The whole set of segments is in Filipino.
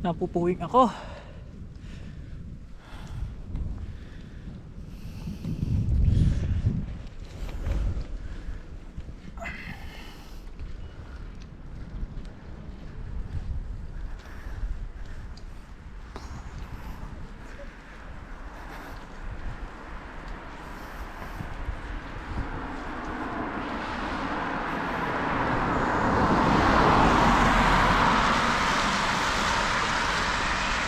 Napupuwing ako.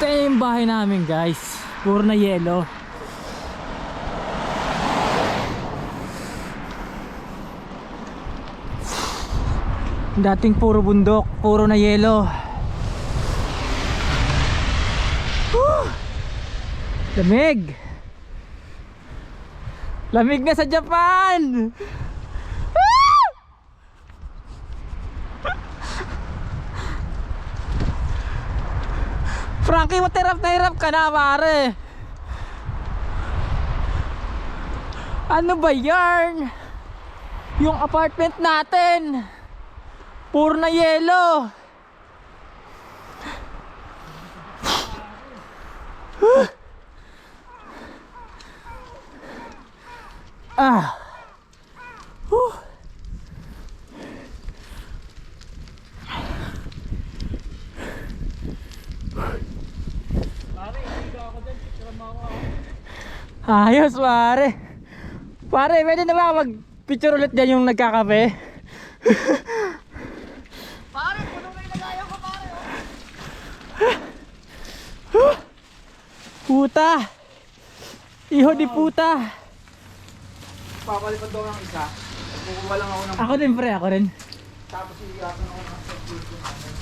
Ito yung bahay namin guys. Puro na yelo. Dating puro bundok, puro na yelo. Whew! Lamig. Lamig na sa Japan. Frankie, matirap na hirap ka na, pare. Ano ba yarn? Yung apartment natin. Puro na yelo. ah. Whew. Ayos pare. Pare, pwede na ba mag-picture ulit dyan yung nagkakape? Pare, puno na yung lagayan ko, pare. Puta! Iho di puta! Papalipad daw ng isa. Kukuha lang ako ng... Ako din pre, ako rin. Tapos iiyakan ako ng.